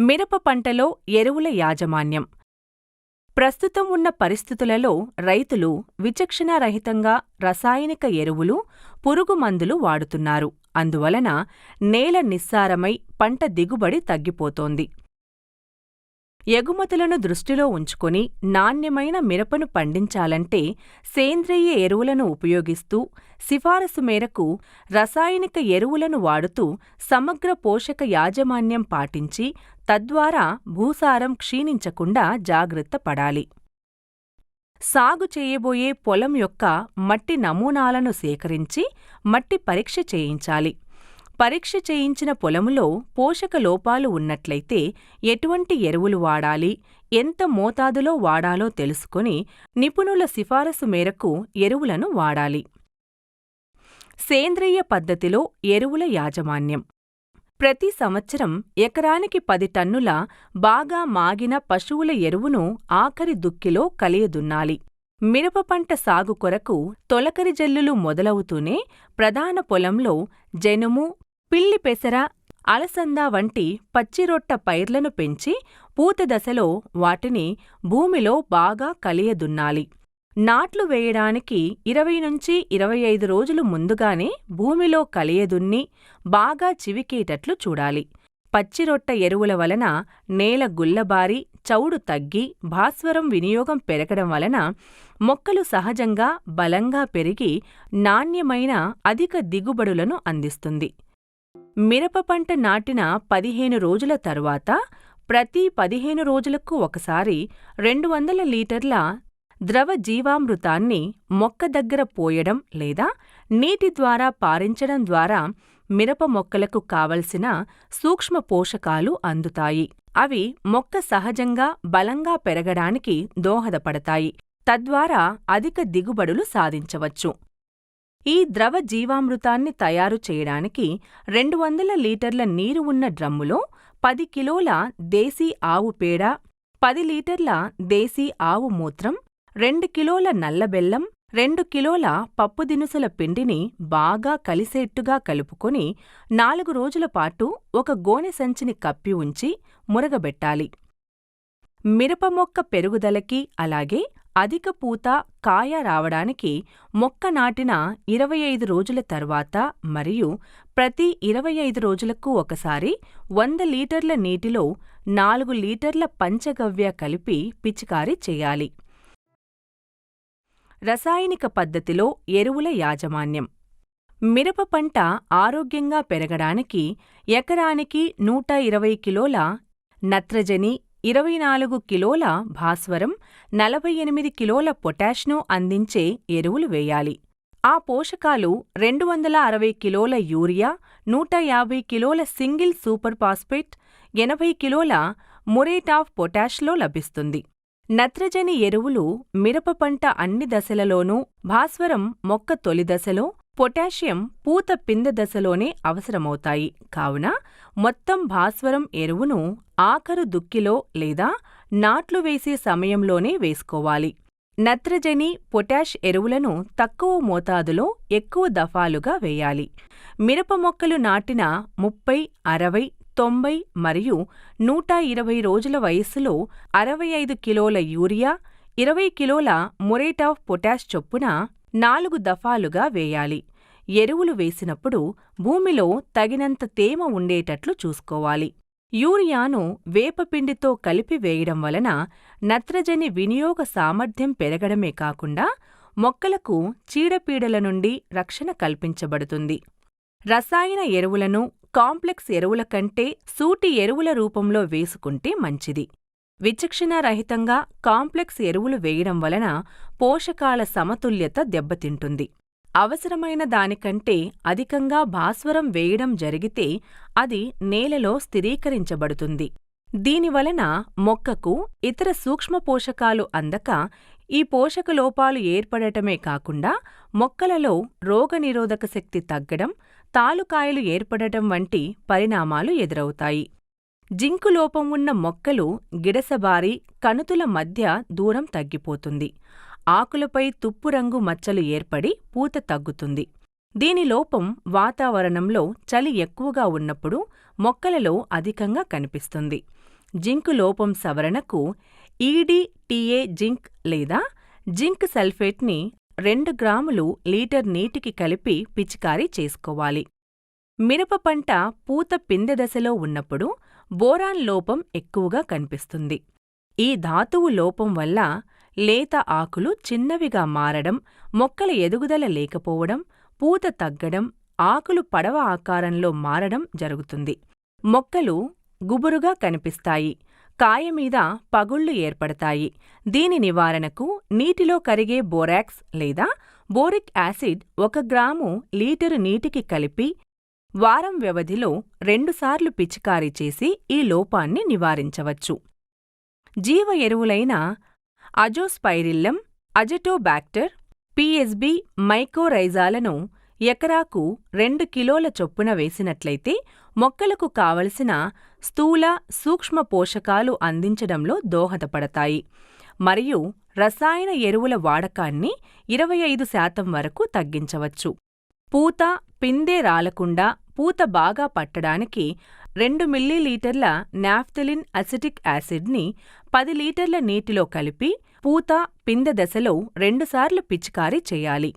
మిరప పంటలో ఎరువుల యాజమాన్యం ప్రస్తుతం ఉన్న పరిస్థితులలో రైతులు విచక్షణారహితంగా రసాయనిక ఎరువులు, పురుగుమందులు వాడుతున్నారు. అందువలన నేల నిస్సారమై పంట దిగుబడి తగ్గిపోతోంది. ఎగుమతులను దృష్టిలో ఉంచుకొని నాణ్యమైన మిరపను పండించాలంటే సేంద్రియ ఎరువులను ఉపయోగిస్తూ, సిఫారసు మేరకు రసాయనిక ఎరువులను వాడుతూ సమగ్ర పోషక యాజమాన్యం పాటించి తద్వారా భూసారం క్షీణించకుండా జాగ్రత్త పడాలి. సాగు చేయబోయే పొలం యొక్క మట్టి నమూనాలను సేకరించి మట్టి పరీక్ష చేయించాలి. పరీక్ష చేయించిన పొలములో పోషక లోపాలు ఉన్నట్లయితే ఎటువంటి ఎరువులు వాడాలి, ఎంత మోతాదులో వాడాలో తెలుసుకొని నిపుణుల సిఫారసు మేరకు ఎరువులను వాడాలి. సేంద్రియ పద్ధతిలో ఎరువుల యాజమాన్యం ప్రతి సంవత్సరం ఎకరానికి పది టన్నుల బాగా మాగిన పశువుల ఎరువును ఆఖరి దుక్కిలో కలియదున్నాలి. మిరప పంట సాగు కొరకు తొలకరి జల్లులు మొదలవుతూనే ప్రధాన పొలంలో జనుము, పిల్లి పెసర, అలసంద వంటి పచ్చిరొట్ట పైర్లను పెంచి పూత దశలో వాటిని భూమిలో బాగా కలియదున్నాలి. నాట్లు వేయడానికి ఇరవై నుంచి ఇరవై ఐదు రోజులు ముందుగానే భూమిలో కలియదున్ని బాగా చివికేటట్లు చూడాలి. పచ్చిరొట్ట ఎరువుల వలన నేల గుల్లబారి చౌడు తగ్గి భాస్వరం వినియోగం పెరగడం వలన మొక్కలు సహజంగా బలంగా పెరిగి నాణ్యమైన అధిక దిగుబడులను అందిస్తుంది. మిరప పంట నాటిన పదిహేను రోజుల తరువాత ప్రతి పదిహేను రోజులకు ఒకసారి రెండు వందల లీటర్ల ద్రవ జీవామృతాన్ని మొక్క దగ్గర పోయడం లేదా నీటి ద్వారా పారించడం ద్వారా మిరప మొక్కలకు కావలసిన సూక్ష్మ పోషకాలు అందుతాయి. అవి మొక్క సహజంగా బలంగా పెరగడానికి దోహదపడతాయి. తద్వారా అధిక దిగుబడులు సాధించవచ్చు. ఈ ద్రవ జీవామృతాన్ని తయారు చేయడానికి రెండు వందల లీటర్ల నీరు ఉన్న డ్రమ్ములో పది కిలోల దేశీ ఆవు పేడ, పది లీటర్ల దేశీ ఆవు మూత్రం, రెండు కిలోల నల్లబెల్లం, రెండు కిలోల పప్పుదినుసుల పిండిని బాగా కలిసేట్టుగా కలుపుకొని నాలుగు రోజుల పాటు ఒక గోనె సంచిని కప్పి ఉంచి మురగబెట్టాలి. మిరప మొక్క పెరుగుదలకి అలాగే అధిక పూత, కాయ రావడానికి మొక్క నాటిన ఇరవై ఐదు రోజుల తర్వాత మరియు ప్రతి ఇరవై ఐదు రోజులకు ఒకసారి వంద లీటర్ల నీటిలో నాలుగు లీటర్ల పంచగవ్య కలిపి పిచికారీ చేయాలి. రసాయనిక పద్ధతిలో ఎరువుల యాజమాన్యం మిరప పంట ఆరోగ్యంగా పెరగడానికి ఎకరానికి నూట ఇరవై కిలోల నత్రజని, ఇరవై నాలుగు కిలోల భాస్వరం, నలభై ఎనిమిది కిలోల పొటాష్ను అందించే ఎరువులు వేయాలి. ఆ పోషకాలు రెండు వందల అరవై కిలోల యూరియా, నూట యాభై కిలోల సింగిల్ సూపర్ ఫాస్ఫేట్, ఎనభై కిలోల మురేట్ ఆఫ్ పొటాష్లో లభిస్తుంది. నత్రజని ఎరువులు మిరప పంట అన్ని దశలలోనూ, భాస్వరం మొక్క తొలి దశలో, పొటాషియం పూత పిందె దశలోనే అవసరమవుతాయి కావున మొత్తం భాస్వరం ఎరువును ఆఖరు దుక్కిలో లేదా నాట్లు వేసే సమయంలోనే వేసుకోవాలి. నత్రజని, పొటాష్ ఎరువులను తక్కువ మోతాదులో ఎక్కువ దఫాలుగా వేయాలి. మిరప మొక్కలు నాటిన ముప్పై, అరవై, తొంభై మరియు నూట ఇరవై రోజుల వయస్సులో అరవై ఐదు కిలోల యూరియా, ఇరవై కిలోల మురేట్ ఆఫ్ పొటాష్ చొప్పున నాలుగు దఫాలుగా వేయాలి. ఎరువులు వేసినప్పుడు భూమిలో తగినంత తేమ ఉండేటట్లు చూసుకోవాలి. యూరియాను వేపపిండితో కలిపి వేయడం వలన నత్రజని వినియోగ సామర్థ్యం పెరగడమే కాకుండా మొక్కలకు చీడపీడల నుండి రక్షణ కల్పించబడుతుంది. రసాయన ఎరువులను కాంప్లెక్స్ ఎరువుల కంటే సూటి ఎరువుల రూపంలో వేసుకుంటే మంచిది. విచక్షణారహితంగా కాంప్లెక్స్ ఎరువులు వేయడం వలన పోషకాల సమతుల్యత దెబ్బతింటుంది. అవసరమైన దానికంటే అధికంగా భాస్వరం వేయడం జరిగితే అది నేలలో స్థిరీకరించబడుతుంది. దీనివలన మొక్కకు ఇతర సూక్ష్మ పోషకాలు అందక ఈ పోషక లోపాలు ఏర్పడటమే కాకుండా మొక్కలలో రోగనిరోధక శక్తి తగ్గడం, తాలుకాయలు ఏర్పడటం వంటి పరిణామాలు ఎదురవుతాయి. జింకు లోపం ఉన్న మొక్కలు గిడసబారి కణుతుల మధ్య దూరం తగ్గిపోతుంది. ఆకులపై తుప్పు రంగు మచ్చలు ఏర్పడి పూత తగ్గుతుంది. దీని లోపం వాతావరణంలో చలి ఎక్కువగా ఉన్నప్పుడు మొక్కలలో అధికంగా కనిపిస్తుంది జింకు లోపం సవరణకు ఈడీటీఏ జింక్ లేదా జింక్ సల్ఫేట్ని రెండు గ్రాములు లీటర్ నీటికి కలిపి పిచికారీ చేసుకోవాలి మిరప పంట పూత పిందె దశలో ఉన్నప్పుడు బోరాన్ లోపం ఎక్కువగా కనిపిస్తుంది. ఈ ధాతువు లోపం వల్ల లేత ఆకులు చిన్నవిగా మారడం మొక్కల ఎదుగుదల లేకపోవడం పూత తగ్గడం ఆకులు పడవ ఆకారంలో మారడం జరుగుతుంది. మొక్కలు గుబురుగా కనిపిస్తాయి కాయమీద పగుళ్ళు ఏర్పడతాయి. దీని నివారణకు నీటిలో కరిగే బోరాక్స్ లేదా బోరిక్ యాసిడ్ ఒక గ్రాము లీటరు నీటికి కలిపి వారం వ్యవధిలో రెండుసార్లు పిచికారీ చేసి ఈ లోపాన్ని నివారించవచ్చు. జీవ ఎరువులైన అజోస్పైరిల్లం అజెటోబ్యాక్టర్ పిఎస్బి మైకోరైజాలను ఎకరాకు రెండు కిలోల చొప్పున వేసినట్లయితే మొక్కలకు కావలసిన స్థూల సూక్ష్మ పోషకాలు అందించడంలో దోహదపడతాయి. మరియు రసాయన ఎరువుల వాడకాన్ని ఇరవై ఐదు శాతం వరకు తగ్గించవచ్చు. పూత పిందె రాలకుండా పూత బాగా పట్టడానికి రెండు మిల్లీలీటర్ల నాఫ్థలిన్ అసిటిక్ యాసిడ్ని పది లీటర్ల నీటిలో కలిపి పూత పిందె దశలో రెండుసార్లు పిచికారీ చేయాలి.